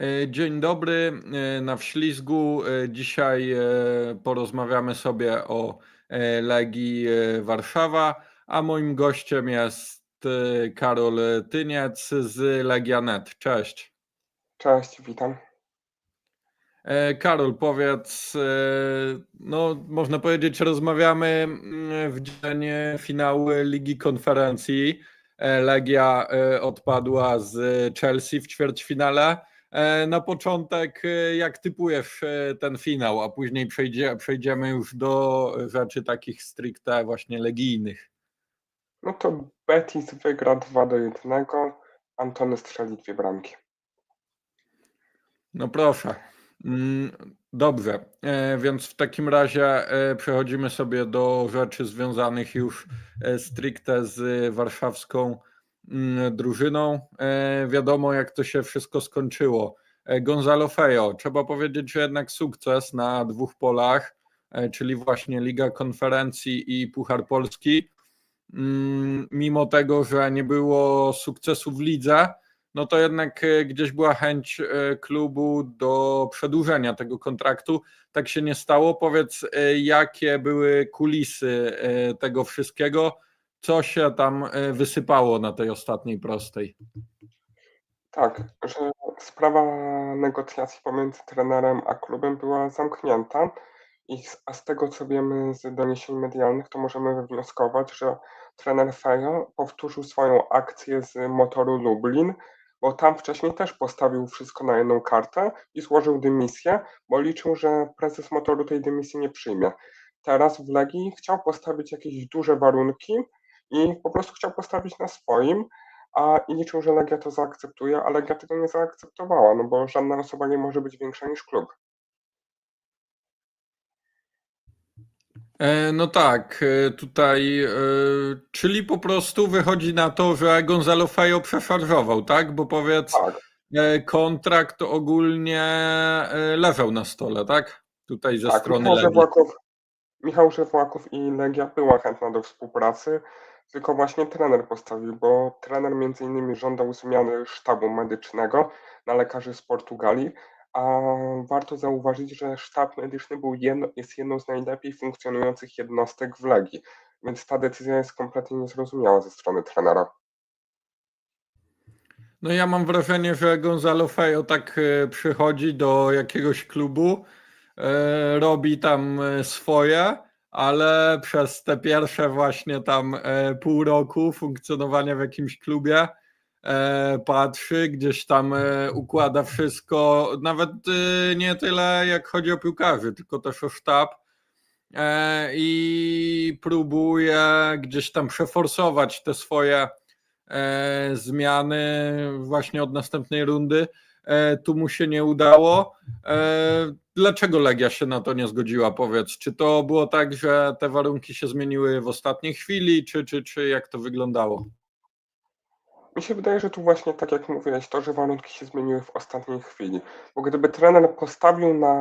E, dzień dobry, e, na wślizgu. E, dzisiaj porozmawiamy sobie o Legii Warszawa, a moim gościem jest Karol Tyniec z Legia.net. Cześć. Cześć, witam. Karol, powiedz, no można powiedzieć, rozmawiamy mm, w dzień finału Ligi Konferencji. Legia odpadła z Chelsea w ćwierćfinale. E, na początek, e, jak typujesz e, ten finał, a później przejdzie, przejdziemy już do rzeczy takich stricte właśnie legijnych. No to Betis wygra 2 do 1. Antony strzeli dwie bramki. No proszę. Mm, dobrze, więc w takim razie przechodzimy sobie do rzeczy związanych już stricte z warszawską drużyną. E, wiadomo, jak to się wszystko skończyło. E, Gonzalo Fejo, trzeba powiedzieć, że jednak sukces na dwóch polach, e, czyli właśnie Liga Konferencji i Puchar Polski. Mm, mimo tego, że nie było sukcesu w lidze, no to jednak gdzieś była chęć klubu do przedłużenia tego kontraktu. Tak się nie stało. Powiedz, jakie były kulisy tego wszystkiego? Co się tam e, wysypało na tej ostatniej prostej. Tak, że sprawa negocjacji pomiędzy trenerem a klubem była zamknięta i z, a z tego co wiemy z doniesień medialnych, to możemy wywnioskować, że trener Fejo powtórzył swoją akcję z motoru Lublin, bo tam wcześniej też postawił wszystko na jedną kartę i złożył dymisję, bo liczył, że prezes motoru tej dymisji nie przyjmie. Teraz w Legii chciał postawić jakieś duże warunki, i po prostu chciał postawić na swoim, a i liczył, że Legia to zaakceptuje, a Legia tego nie zaakceptowała, no bo żadna osoba nie może być większa niż klub. E, no tak, e, tutaj, e, czyli po prostu wychodzi na to, że Gonzalo Fejo przeszarżował, tak? Bo powiedz, tak. kontrakt ogólnie leżał na stole, tak? Tutaj ze tak, strony Michał Legii. Żewłaków, Michał Żewłaków i Legia była chętna do współpracy tylko właśnie trener postawił, bo trener między innymi żądał zmiany sztabu medycznego na lekarzy z Portugalii, a warto zauważyć, że sztab medyczny był jedno, jest jedną z najlepiej funkcjonujących jednostek w Legii, więc ta decyzja jest kompletnie niezrozumiała ze strony trenera. No ja mam wrażenie, że Gonzalo Fejo tak e, przychodzi do jakiegoś klubu, e, robi tam e, swoje, ale przez te pierwsze właśnie tam e, pół roku funkcjonowania w jakimś klubie e, patrzy, gdzieś tam e, układa wszystko, nawet nie tyle jak chodzi o piłkarzy, tylko też o sztab i próbuje gdzieś tam przeforsować te swoje zmiany właśnie od następnej rundy. Tu mu się nie udało. Dlaczego Legia się na to nie zgodziła, powiedz? Czy to było tak, że te warunki się zmieniły w ostatniej chwili, czy, czy, czy jak to wyglądało? Mi się wydaje, że tu właśnie tak jak mówiłeś, to, że warunki się zmieniły w ostatniej chwili. Bo gdyby trener postawił na,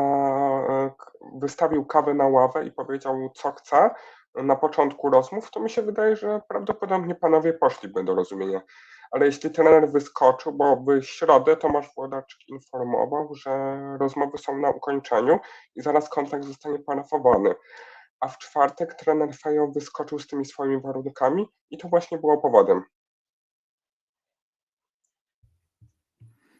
wystawił kawę na ławę i powiedział, co chce na początku rozmów, to mi się wydaje, że prawdopodobnie panowie poszliby do rozumienia ale jeśli trener wyskoczył, bo w środę Tomasz Włodaczek informował, że rozmowy są na ukończeniu i zaraz kontrakt zostanie parafowany. A w czwartek trener Fejo wyskoczył z tymi swoimi warunkami i to właśnie było powodem.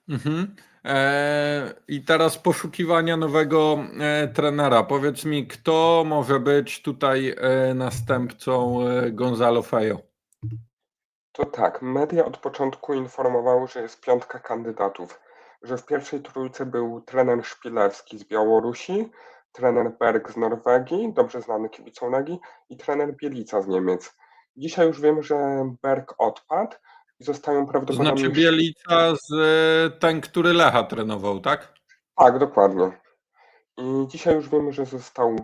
Mhm. E, I teraz poszukiwania nowego e, trenera. Powiedz mi, kto może być tutaj e, następcą Gonzalo Fejo? To tak, media od początku informowały, że jest piątka kandydatów, że w pierwszej trójce był trener Szpilewski z Białorusi, trener Berg z Norwegii, dobrze znany kibicom Legii, i trener Bielica z Niemiec. Dzisiaj już wiem, że Berg odpadł i zostają prawdopodobnie... Znaczy Bielica z e, ten, który Lecha trenował, tak? Tak, dokładnie. I dzisiaj już wiemy, że został,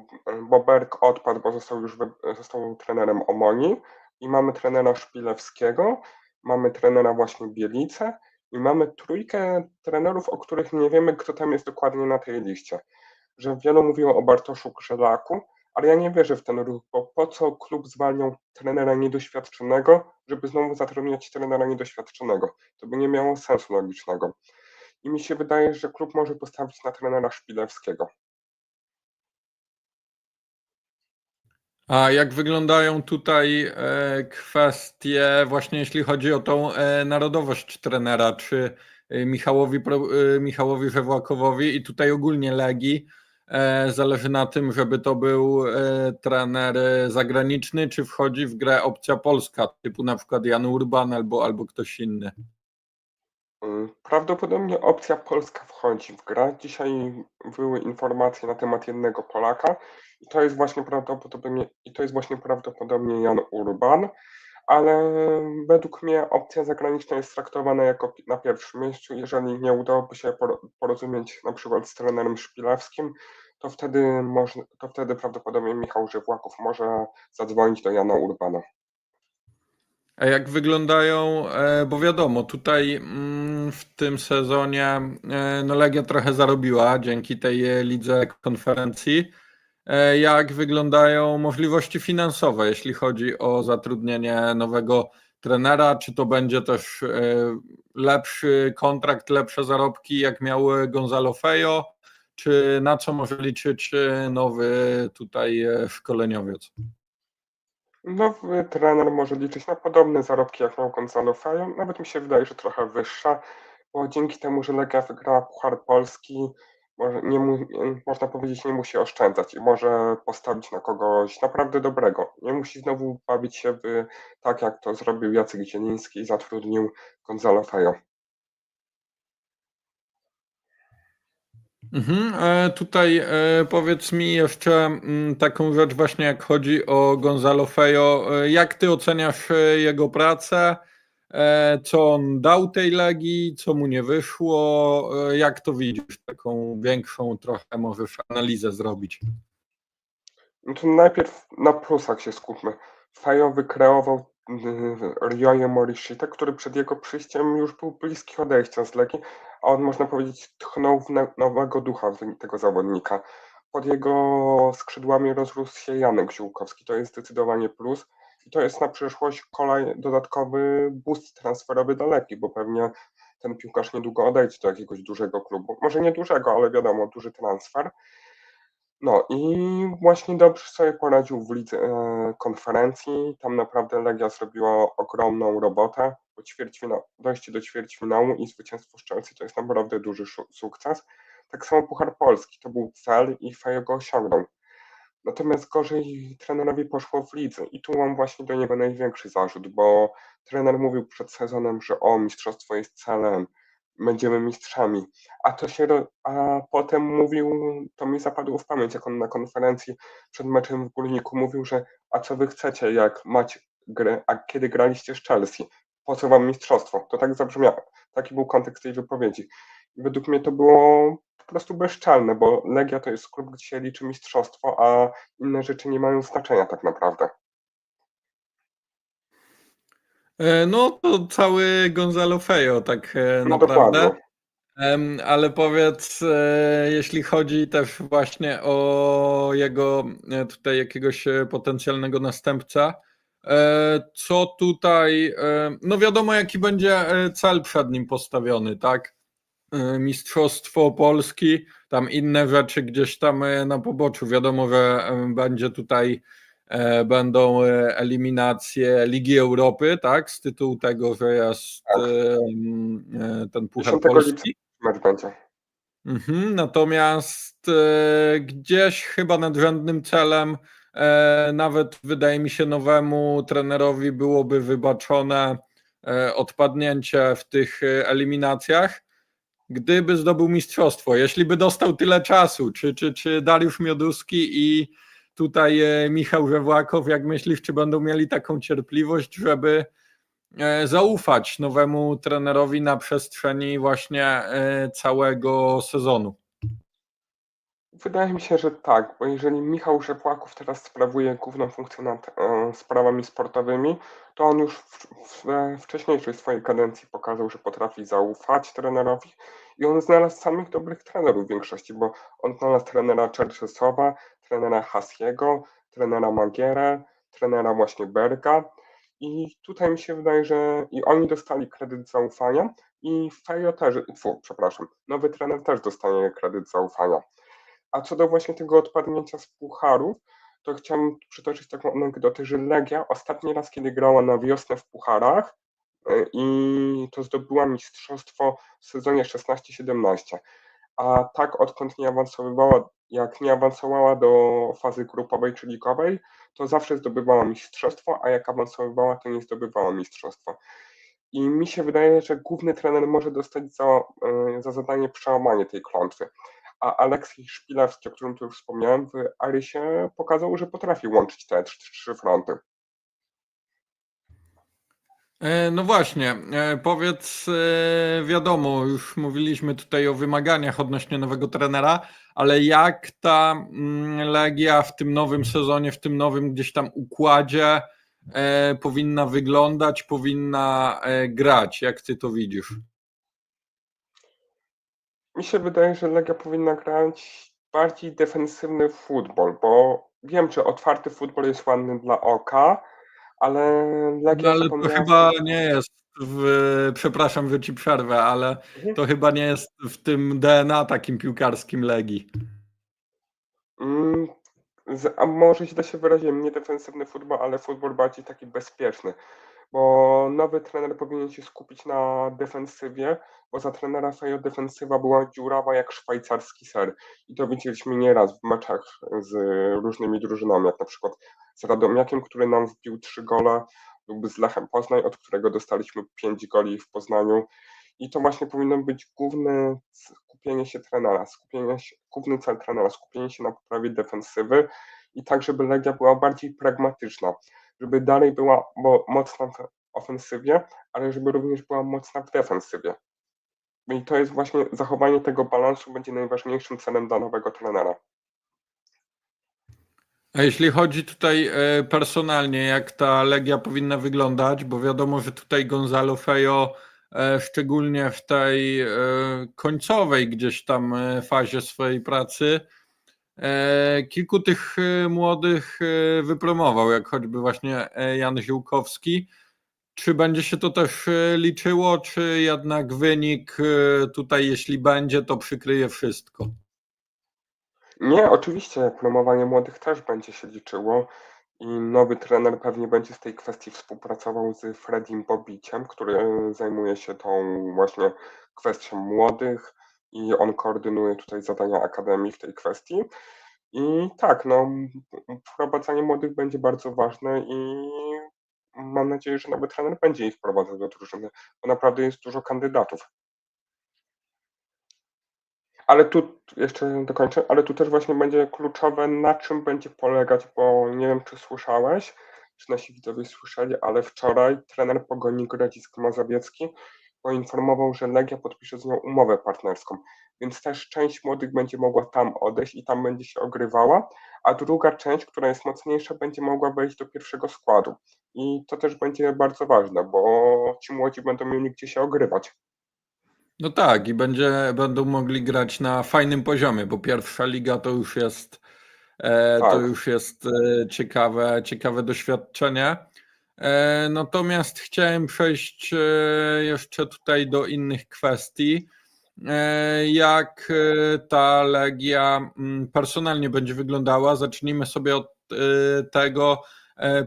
bo Berg odpadł, bo został już został trenerem Omoni, i mamy trenera Szpilewskiego, mamy trenera właśnie Bielice i mamy trójkę trenerów, o których nie wiemy, kto tam jest dokładnie na tej liście. Że wielu mówiło o Bartoszu Grzelaku, ale ja nie wierzę w ten ruch, bo po co klub zwalniał trenera niedoświadczonego, żeby znowu zatrudniać trenera niedoświadczonego? To by nie miało sensu logicznego. i mi się wydaje, że klub może postawić na trenera Szpilewskiego. A jak wyglądają tutaj e, kwestie, właśnie jeśli chodzi o tą e, narodowość trenera, czy e, Michałowi, Michałowi Żewłakowowi i tutaj ogólnie Legii zależy na tym, żeby to był trener zagraniczny, czy wchodzi w grę opcja polska, typu na przykład Jan Urban albo, albo ktoś inny? Mm, Prawdopodobnie opcja polska wchodzi w grę. Dzisiaj były informacje na temat jednego Polaka i to jest właśnie prawdopodobnie, i to jest właśnie prawdopodobnie Jan Urban, ale według mnie opcja zagraniczna jest traktowana jako na pierwszym miejscu. Jeżeli nie udałoby się poro- porozumieć na przykład z trenerem Szpilewskim, to wtedy, można, to wtedy prawdopodobnie Michał Żywłaków może zadzwonić do Jana Urbana. A jak wyglądają, e, bo wiadomo, tutaj mm, w tym sezonie e, no Legia trochę zarobiła dzięki tej lidze konferencji. E, Jak wyglądają możliwości finansowe, jeśli chodzi o zatrudnienie nowego trenera? Czy to będzie też e, lepszy kontrakt, lepsze zarobki, jak miał Gonzalo Fejo? Czy na co może liczyć e, nowy tutaj szkoleniowiec? Nowy trener może liczyć na podobne zarobki jak miał Gonzalo Fejo, nawet mi się wydaje, że trochę wyższa, bo dzięki temu, że Legia wygrała Puchar Polski, może nie mu, można powiedzieć, nie musi oszczędzać i może postawić na kogoś naprawdę dobrego. Nie musi znowu bawić się w, tak, jak to zrobił Jacek Zieliński i zatrudnił Gonzalo Fejo. Mhm, e, tutaj e, powiedz mi jeszcze mm, taką rzecz właśnie jak chodzi o Gonzalo Fejo. E, Jak ty oceniasz jego pracę? E, Co on dał tej Legii? Co mu nie wyszło? E, Jak to widzisz? Taką większą trochę możesz analizę zrobić. No to najpierw na plusach się skupmy. Fejo wykreował Ryoye Morishita, który przed jego przyjściem już był bliski odejścia z Legii, a on można powiedzieć tchnął w nowego ducha tego zawodnika. Pod jego skrzydłami rozrósł się Janek Ziółkowski, to jest zdecydowanie plus i to jest na przyszłość kolej dodatkowy boost transferowy do Legii, bo pewnie ten piłkarz niedługo odejdzie do jakiegoś dużego klubu. Może nie dużego, ale wiadomo, duży transfer. No i właśnie dobrze sobie poradził w lidze e, konferencji. Tam naprawdę Legia zrobiła ogromną robotę. Bo dojście do ćwierćfinału i zwycięstwo z Chelsea to jest naprawdę duży sukces. Tak samo Puchar Polski to był cel i Fejo go osiągnął. Natomiast gorzej trenerowi poszło w lidze i tu mam właśnie do niego największy zarzut, bo trener mówił przed sezonem, że o, mistrzostwo jest celem, będziemy mistrzami, a to się, a potem mówił, to mi zapadło w pamięć, jak on na konferencji przed meczem w Górniku mówił, że a co wy chcecie, jak macie grę, a kiedy graliście z Chelsea, po co wam mistrzostwo? To tak zabrzmiało, taki był kontekst tej wypowiedzi. I według mnie to było po prostu bezczelne, bo Legia to jest klub, gdzie się liczy mistrzostwo, a inne rzeczy nie mają znaczenia tak naprawdę. E, No to cały Gonzalo Fejo, tak e, No naprawdę. dokładnie. Ale powiedz, e, jeśli chodzi też właśnie o jego tutaj jakiegoś potencjalnego następcę, e, co tutaj, no wiadomo jaki będzie cel przed nim postawiony, tak? E, Mistrzostwo Polski, tam inne rzeczy gdzieś tam e, na poboczu. Wiadomo, że e, będzie tutaj, będą eliminacje Ligi Europy, tak? Z tytułu tego, że jest Tak. ten Puchar 10 lipca. Polski. Mecz będzie. Mhm, natomiast gdzieś chyba nadrzędnym celem, nawet wydaje mi się nowemu trenerowi byłoby wybaczone odpadnięcie w tych eliminacjach, gdyby zdobył mistrzostwo. Jeśli by dostał tyle czasu, czy, czy, czy Dariusz Mioduski i tutaj e, Michał Żewłakow, jak myślisz, czy będą mieli taką cierpliwość, żeby e, zaufać nowemu trenerowi na przestrzeni właśnie e, całego sezonu. Wydaje mi się, że tak, bo jeżeli Michał Rzepłaków teraz sprawuje główną funkcję nad e, sprawami sportowymi, to on już w, w, we wcześniejszej swojej kadencji pokazał, że potrafi zaufać trenerowi i on znalazł samych dobrych trenerów w większości, bo on znalazł trenera Czerczesowa, trenera Hasiego, trenera Magierę, trenera właśnie Berga I tutaj mi się wydaje, że i oni dostali kredyt zaufania i Fejo też, fu, przepraszam, nowy trener też dostanie kredyt zaufania. A co do właśnie tego odpadnięcia z pucharów, to chciałem przytoczyć taką anegdotę, że Legia ostatni raz, kiedy grała na wiosnę w pucharach y, i to zdobyła mistrzostwo w sezonie 16-17. A tak odkąd nie awansowywała, jak nie awansowała do fazy grupowej czy ligowej, to zawsze zdobywała mistrzostwo, a jak awansowywała, to nie zdobywała mistrzostwa. I mi się wydaje, że główny trener może dostać za, y, za zadanie przełamanie tej klątwy. A Aleksiej Szpilewski, o którym tu już wspomniałem, w Arysie pokazał, że potrafi łączyć te trzy, fronty. E, No właśnie, e, powiedz, e, wiadomo, już mówiliśmy tutaj o wymaganiach odnośnie nowego trenera, ale jak ta mm, Legia w tym nowym sezonie, w tym nowym gdzieś tam układzie powinna wyglądać, powinna grać? Jak ty to widzisz? Mi się wydaje, że Legia powinna grać bardziej defensywny futbol, bo wiem, że otwarty futbol jest ładny dla oka, ale Legia No, ale to chyba nie jest w, przepraszam, że ci przerwę, ale Mhm. to chyba nie jest w tym DNA takim piłkarskim Legii. Mm, A może źle się wyraziłem, nie defensywny futbol, ale futbol bardziej taki bezpieczny, bo nowy trener powinien się skupić na defensywie, bo za trenera Fejo defensywa była dziurawa jak szwajcarski ser. I to widzieliśmy nieraz w meczach z różnymi drużynami, jak na przykład z Radomiakiem, który nam wbił trzy gole, lub z Lechem Poznań, od którego dostaliśmy pięć goli w Poznaniu. I to właśnie powinno być główne skupienie się trenera, skupienie się, główny cel trenera, skupienie się na poprawie defensywy i tak, żeby Legia była bardziej pragmatyczna, żeby dalej była bo, mocna w ofensywie, ale żeby również była mocna w defensywie. I to jest właśnie zachowanie tego balansu będzie najważniejszym celem dla nowego trenera. A jeśli chodzi tutaj e, personalnie, jak ta Legia powinna wyglądać, bo wiadomo, że tutaj Gonzalo Fejo, e, szczególnie w tej e, końcowej gdzieś tam fazie swojej pracy, kilku tych e, młodych e, wypromował, jak choćby właśnie e, Jan Ziółkowski. Czy będzie się to też e, liczyło, czy jednak wynik e, tutaj, jeśli będzie, to przykryje wszystko? Nie, oczywiście promowanie młodych też będzie się liczyło i nowy trener pewnie będzie z tej kwestii współpracował z Fredim Bobiciem, który zajmuje się tą właśnie kwestią młodych i on koordynuje tutaj zadania Akademii w tej kwestii. I tak, no, wprowadzanie młodych będzie bardzo ważne i mam nadzieję, że nowy trener będzie ich wprowadzał do drużyny, bo naprawdę jest dużo kandydatów. Ale tu jeszcze dokończę, ale tu też właśnie będzie kluczowe, na czym będzie polegać, bo nie wiem, czy słyszałeś, czy nasi widzowie słyszeli, ale wczoraj trener Pogoni Grodzisk Mazowiecki poinformował, że Legia podpisze z nią umowę partnerską, więc też część młodych będzie mogła tam odejść i tam będzie się ogrywała, a druga część, która jest mocniejsza, będzie mogła wejść do pierwszego składu. I to też będzie bardzo ważne, bo ci młodzi będą mieli gdzie się ogrywać. No tak, i będzie, będą mogli grać na fajnym poziomie, bo pierwsza liga to już jest, e, to Tak. już jest e, ciekawe, ciekawe doświadczenie. E, natomiast chciałem przejść e, jeszcze tutaj do innych kwestii. E, jak ta legia mm, personalnie będzie wyglądała? Zacznijmy sobie od tego.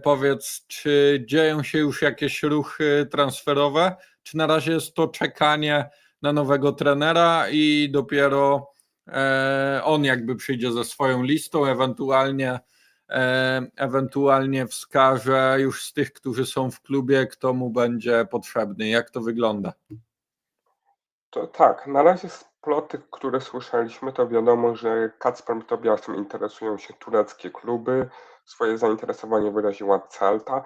Powiedz, czy dzieją się już jakieś ruchy transferowe, czy na razie jest to czekanie na nowego trenera i dopiero on jakby przyjdzie ze swoją listą, ewentualnie, ewentualnie wskaże już z tych, którzy są w klubie, kto mu będzie potrzebny. Jak to wygląda? To tak, na razie z plotek, które słyszeliśmy, to wiadomo, że Kacprem Tobiasem interesują się tureckie kluby. Swoje zainteresowanie wyraziła Celta,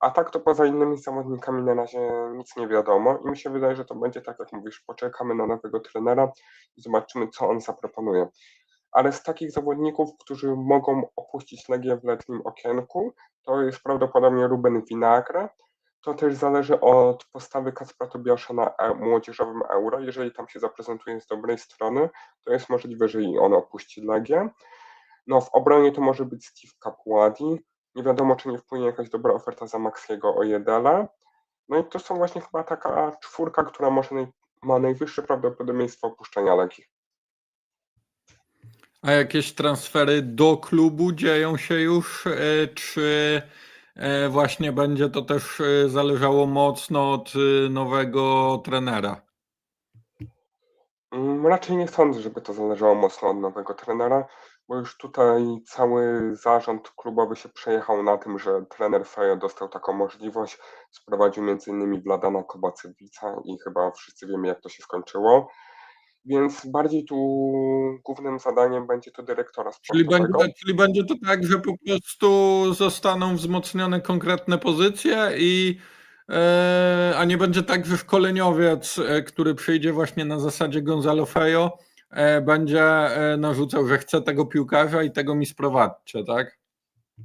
a tak to poza innymi zawodnikami na razie nic nie wiadomo i mi się wydaje, że to będzie tak, jak mówisz, poczekamy na nowego trenera i zobaczymy, co on zaproponuje. Ale z takich zawodników, którzy mogą opuścić Legię w letnim okienku, to jest prawdopodobnie Ruben Vinagre, to też zależy od postawy Kacpra Tobiasza na e- młodzieżowym euro. Jeżeli tam się zaprezentuje z dobrej strony, to jest możliwe, że i on opuści Legię. No w obronie to może być Steve Capuadi, Nie wiadomo, czy nie wpłynie jakaś dobra oferta za Maxiego Ojedela. No i to są właśnie chyba taka czwórka, która może naj, ma najwyższe prawdopodobieństwo opuszczenia Legii. A jakieś transfery do klubu dzieją się już, e, czy e, właśnie będzie to też e, zależało mocno od nowego trenera? Mm, Raczej nie sądzę, żeby to zależało mocno od nowego trenera, bo już tutaj cały zarząd klubowy się przejechał na tym, że trener Fejo dostał taką możliwość. Sprowadził m.in. Wladana Kobacewica i chyba wszyscy wiemy, jak to się skończyło. Więc bardziej tu głównym zadaniem będzie to dyrektora Czyli będzie, sportowego. czyli będzie to tak, że po prostu zostaną wzmocnione konkretne pozycje i e, a nie będzie tak, że szkoleniowiec, e, który przyjdzie właśnie na zasadzie Gonzalo Fejo, e, będzie narzucał, że chce tego piłkarza i tego mi sprowadźcie, tak?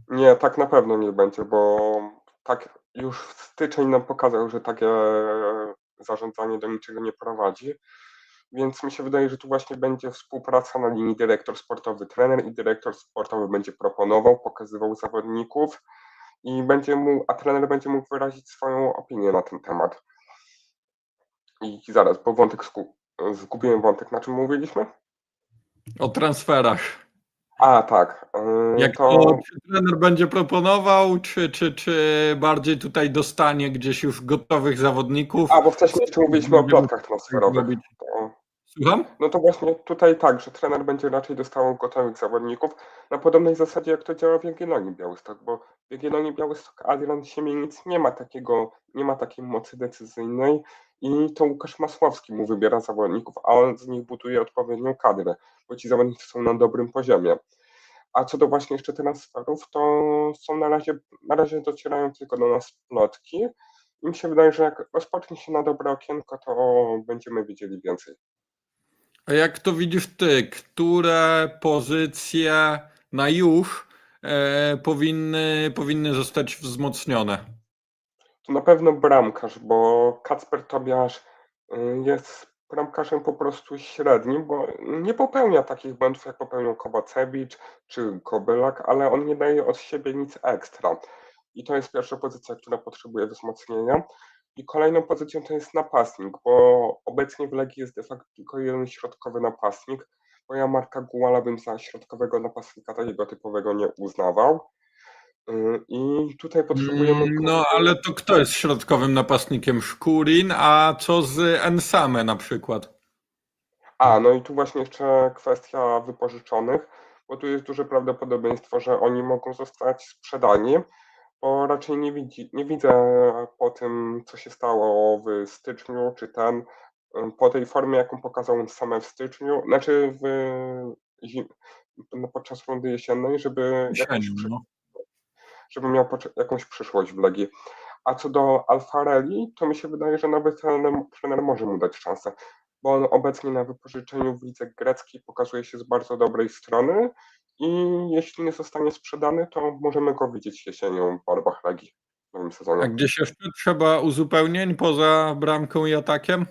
Nie, tak na pewno nie będzie, bo tak już styczeń nam pokazał, że takie zarządzanie do niczego nie prowadzi. Więc mi się wydaje, że tu właśnie będzie współpraca na linii dyrektor sportowy, trener i dyrektor sportowy będzie proponował, pokazywał zawodników i będzie mu, a trener będzie mógł wyrazić swoją opinię na ten temat. I zaraz, bo wątek zgu, zgubiłem wątek, na czym mówiliśmy? O transferach. A, tak. yy, Jak to, to, czy trener będzie proponował, czy, czy, czy bardziej tutaj dostanie gdzieś już gotowych zawodników? a, bo wcześniej jeszcze mówiliśmy o plotkach transferowych. Robić. To, Słucham? No to właśnie tutaj tak, że trener będzie raczej dostawał gotowych zawodników na podobnej zasadzie, jak to działa w Jagiellonii Białystok, bo w Jagiellonii Białystok Adrian Siemienic nie ma takiego, nie ma takiej mocy decyzyjnej i to Łukasz Masłowski mu wybiera zawodników, a on z nich buduje odpowiednią kadrę, bo ci zawodnicy są na dobrym poziomie. A co do właśnie jeszcze transferów, to są na razie, na razie docierają tylko do nas plotki mi się wydaje, że jak rozpocznie się na dobre okienko, to będziemy wiedzieli więcej. A jak to widzisz ty, które pozycje na już e, powinny, powinny zostać wzmocnione? To na pewno bramkarz, bo Kacper Tobiasz y, jest bramkarzem po prostu średnim, bo nie popełnia takich błędów, jak popełnił Kowacewicz czy Kobylak, ale on nie daje od siebie nic ekstra. I to jest pierwsza pozycja, która potrzebuje wzmocnienia. I kolejną pozycją to jest napastnik, bo obecnie w Legii jest de facto tylko jeden środkowy napastnik, bo ja Marka Guala bym za środkowego napastnika takiego typowego nie uznawał. Y, I tutaj potrzebujemy. Mm, No, ale to kto jest środkowym napastnikiem? Szkurin, a co z Ensame na przykład? A, no i tu właśnie jeszcze kwestia wypożyczonych, bo tu jest duże prawdopodobieństwo, że oni mogą zostać sprzedani, bo raczej nie, widzi, nie widzę po tym, co się stało w styczniu, czy ten, po tej formie, jaką pokazał on same w styczniu, znaczy w no, podczas rundy jesiennej, żeby, jakąś, no. żeby miał jakąś przyszłość w Legii. A co do Alfarelli, to mi się wydaje, że nowy trener, trener może mu dać szansę, bo on obecnie na wypożyczeniu w lidze greckiej pokazuje się z bardzo dobrej strony i jeśli nie zostanie sprzedany, to możemy go widzieć jesienią w barwach Legii w nowym A sezonie. gdzieś jeszcze trzeba uzupełnień poza bramką i atakiem?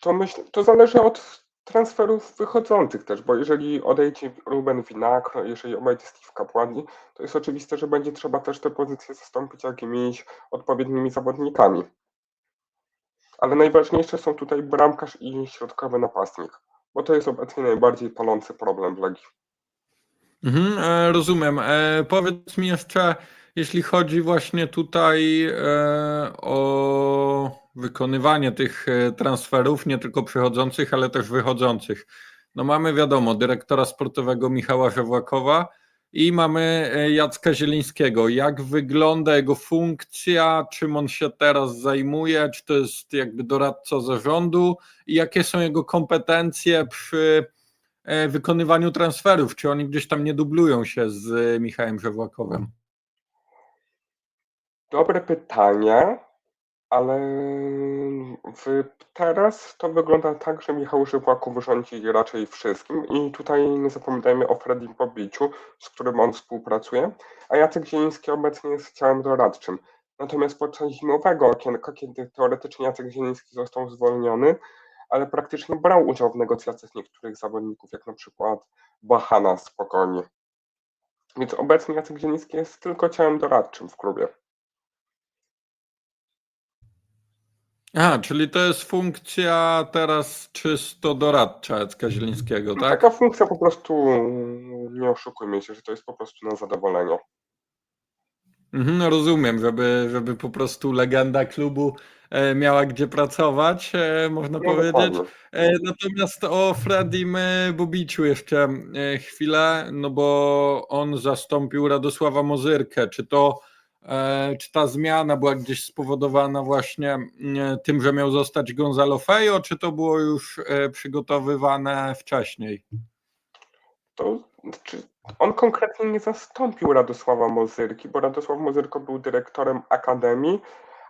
To myślę, to zależy od transferów wychodzących też, bo jeżeli odejdzie Ruben Winakro, jeżeli odejdzie Steve Kapłani, to jest oczywiste, że będzie trzeba też te pozycje zastąpić jakimiś odpowiednimi zawodnikami. Ale najważniejsze są tutaj bramkarz i środkowy napastnik, bo to jest obecnie najbardziej palący problem w Legii. Mhm, e, rozumiem. E, powiedz mi jeszcze, jeśli chodzi właśnie tutaj e, o wykonywanie tych transferów, nie tylko przychodzących, ale też wychodzących. No mamy wiadomo, dyrektora sportowego Michała Żewłakowa i mamy e, Jacka Zielińskiego. Jak wygląda jego funkcja, czym on się teraz zajmuje, czy to jest jakby doradca zarządu i jakie są jego kompetencje przy e, wykonywaniu transferów? Czy oni gdzieś tam nie dublują się z e, Michałem Żewłakowem? Dobre pytanie, ale w, teraz to wygląda tak, że Michał Żywłaków rządzi raczej wszystkim i tutaj nie zapominajmy o Fredim Pobiciu, z którym on współpracuje, a Jacek Zieliński obecnie jest ciałem doradczym. Natomiast podczas zimowego okienka, kiedy teoretycznie Jacek Zieliński został zwolniony, ale praktycznie brał udział w negocjacjach niektórych zawodników, jak na przykład Bahana z Pogoni. Więc obecnie Jacek Zieliński jest tylko ciałem doradczym w klubie. Aha, czyli to jest funkcja teraz czysto doradcza Jacka Zielińskiego, No, tak? Taka funkcja po prostu, nie oszukujmy się, że to jest po prostu na zadowolenie. Mhm, no rozumiem, żeby, żeby po prostu legenda klubu e, miała gdzie pracować, e, można No powiedzieć. dokładnie. E, Natomiast o Fredim Bobiciu jeszcze chwilę, no bo on zastąpił Radosława Mozyrkę. Czy to, czy ta zmiana była gdzieś spowodowana właśnie mm, tym, że miał zostać Gonzalo Fejo, czy to było już e, przygotowywane wcześniej? To znaczy, on konkretnie nie zastąpił Radosława Mozyrki, bo Radosław Mozyrko był dyrektorem akademii,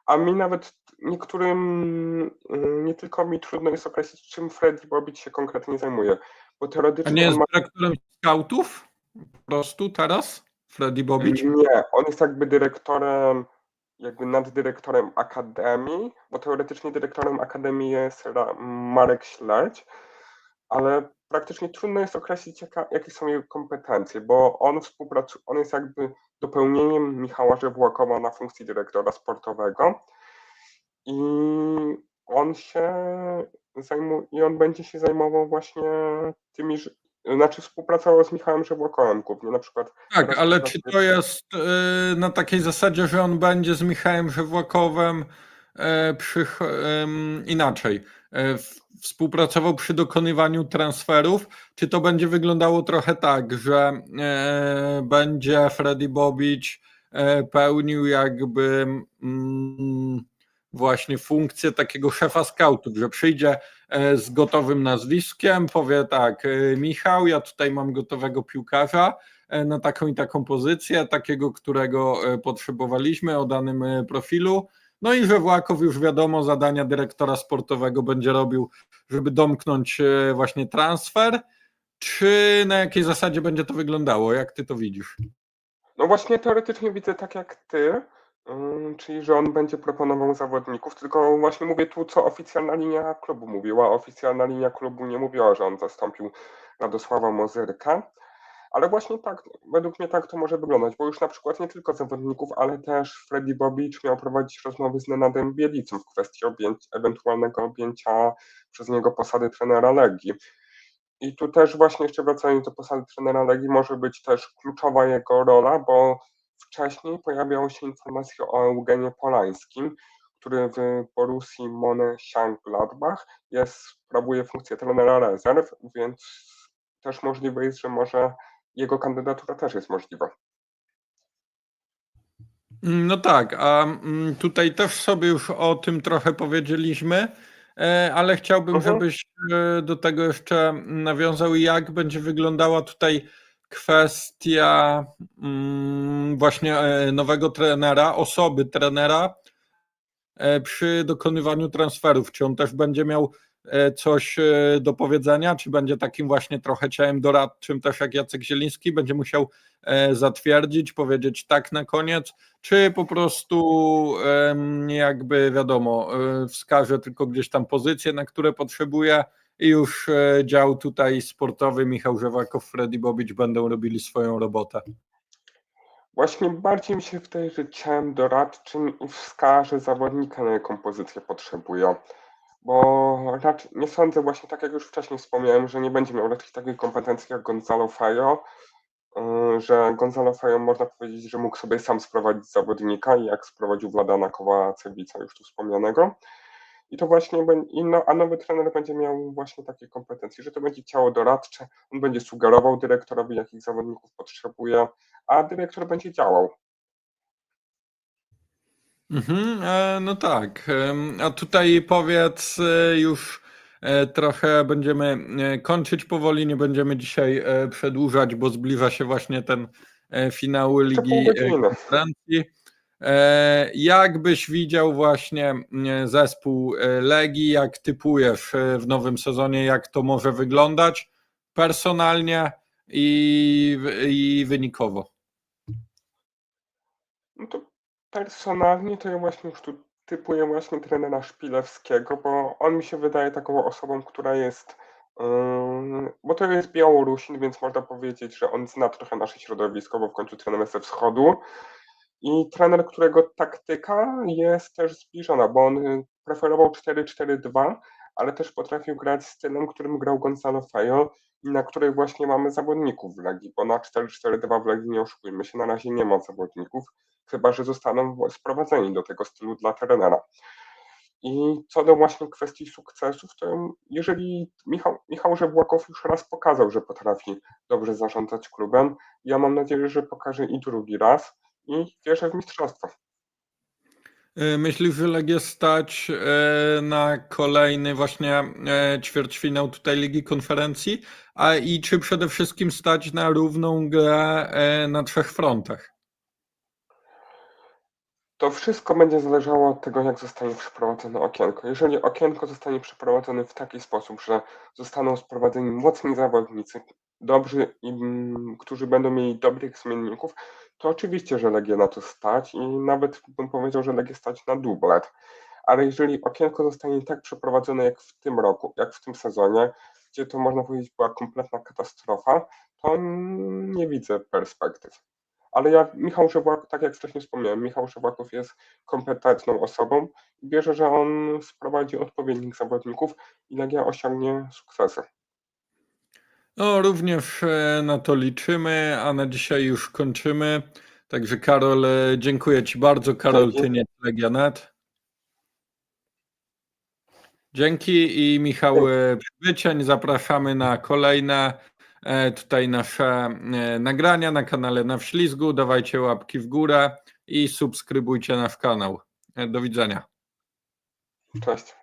a mi nawet niektórym, y, nie tylko mi trudno jest określić, czym Freddy Bobic się konkretnie zajmuje, bo A teoretycznie nie on jest ma dyrektorem scoutów? Po prostu teraz? Freddy Bobic? Nie, on jest jakby dyrektorem, jakby naddyrektorem akademii, bo teoretycznie dyrektorem akademii jest Marek Śledź, ale praktycznie trudno jest określić, jaka, jakie są jego kompetencje, bo on współpracuje, on jest jakby dopełnieniem Michała Żewłakowa na funkcji dyrektora sportowego i on się zajmuje, i on będzie się zajmował właśnie tymi, znaczy współpracował z Michałem Żewłakowem głównie, na przykład Tak, ale czy to jest y, na takiej zasadzie, że on będzie z Michałem Żewłakowem e, przy, inaczej, e, współpracował przy dokonywaniu transferów, czy to będzie wyglądało trochę tak, że e, będzie Freddy Bobic pełnił jakby mm, właśnie funkcję takiego szefa scoutów, że przyjdzie z gotowym nazwiskiem, powie tak, e, Michał, ja tutaj mam gotowego piłkarza, e, na taką i taką pozycję, takiego, którego e, potrzebowaliśmy o danym e, profilu. No i że Włakow już wiadomo, zadania dyrektora sportowego będzie robił, żeby domknąć e, właśnie transfer. Czy na jakiej zasadzie będzie to wyglądało? Jak ty to widzisz? No właśnie teoretycznie widzę tak jak ty, czyli że on będzie proponował zawodników, tylko właśnie mówię tu, co oficjalna linia klubu mówiła. Oficjalna linia klubu nie mówiła, że on zastąpił Radosława Mozyrka, ale właśnie tak, według mnie tak to może wyglądać, bo już na przykład nie tylko zawodników, ale też Freddy Bobic miał prowadzić rozmowy z Nenadem Bielicą w kwestii objęć, ewentualnego objęcia przez niego posady trenera Legii. I tu też właśnie jeszcze wracając do posady trenera Legii może być też kluczowa jego rola, bo wcześniej pojawiały się informacje o Eugenie Polańskim, który w Borussii Mönchengladbach jest, sprawuje funkcję trenera rezerw, więc też możliwe jest, że może jego kandydatura też jest możliwa. No tak, a mm, tutaj też sobie już o tym trochę powiedzieliśmy, e, ale chciałbym, Mhm. żebyś e, do tego jeszcze nawiązał, jak będzie wyglądała tutaj kwestia mm, właśnie e, nowego trenera, osoby trenera e, przy dokonywaniu transferów. Czy on też będzie miał e, coś do powiedzenia, czy będzie takim właśnie trochę ciałem doradczym, też jak Jacek Zieliński, będzie musiał zatwierdzić, powiedzieć tak na koniec, czy po prostu jakby wiadomo, wskaże tylko gdzieś tam pozycje, na które potrzebuje i już e, dział tutaj sportowy Michał Żewakow, Freddy Bobic będą robili swoją robotę. Właśnie bardziej mi się wydaje, że ciałem doradczym wskaże zawodnika, na jaką pozycję potrzebuje. Bo raczej nie sądzę, właśnie tak jak już wcześniej wspomniałem, że nie będzie miał raczej takiej kompetencji jak Gonzalo Fejo, yy, że Gonzalo Fejo można powiedzieć, że mógł sobie sam sprowadzić zawodnika, jak sprowadził Wladana Kowacewica już tu wspomnianego. I to właśnie, i no, a nowy trener będzie miał właśnie takie kompetencje, że to będzie ciało doradcze, on będzie sugerował dyrektorowi, jakich zawodników potrzebuje, a dyrektor będzie działał. Mhm, e, no tak. A tutaj powiedz e, już e, trochę będziemy kończyć powoli, nie będziemy dzisiaj przedłużać, bo zbliża się właśnie ten finał Ligi pół e, Jak byś widział właśnie e, zespół e, Legii, jak typujesz w nowym sezonie, jak to może wyglądać personalnie i, i wynikowo? No to personalnie to ja właśnie już tu typuję właśnie trenera Szpilewskiego, bo on mi się wydaje taką osobą, która jest bo to jest Białorusin, więc można powiedzieć, że on zna trochę nasze środowisko, bo w końcu trener ze wschodu. I trener, którego taktyka jest też zbliżona, bo on y, preferował 4-4-2, ale też potrafił grać stylem, którym grał Gonzalo Fejo i na której właśnie mamy zawodników w Legii, bo na 4-4-2 w Legii nie oszukujmy się, na razie nie ma zawodników, chyba że zostaną sprowadzeni do tego stylu dla trenera. I co do właśnie kwestii sukcesów, to jeżeli Michał, Michał Żebłakow już raz pokazał, że potrafi dobrze zarządzać klubem, ja mam nadzieję, że pokaże i drugi raz i wierzę w mistrzostwo. E, Myślisz, że Legię stać e, na kolejny właśnie e, ćwierćfinał tutaj Ligi Konferencji? A i czy przede wszystkim stać na równą grę na trzech frontach? To wszystko będzie zależało od tego, jak zostanie przeprowadzone okienko. Jeżeli okienko zostanie przeprowadzone w taki sposób, że zostaną sprowadzeni mocni zawodnicy, dobrzy, mm, którzy będą mieli dobrych zmienników, to oczywiście, że Legię na to stać i nawet bym powiedział, że Legię stać na dublet. Ale jeżeli okienko zostanie tak przeprowadzone jak w tym roku, jak w tym sezonie, gdzie to można powiedzieć była kompletna katastrofa, to nie widzę perspektyw. Ale ja, Michał Żebłak, tak jak wcześniej wspomniałem, Michał Żebłaków jest kompetentną osobą i wierzę, że on sprowadzi odpowiednich zawodników i Legia osiągnie sukcesy. No, również e, na to liczymy, a na dzisiaj już kończymy. Także Karol, e, dziękuję Ci bardzo. Karol Dzięki. Tyniec, Legianet. Dzięki i Michał e, Przybycień. Zapraszamy na kolejne tutaj nasze nagrania na kanale Na Wślizgu. Dawajcie łapki w górę i subskrybujcie nasz kanał. Do widzenia. Cześć.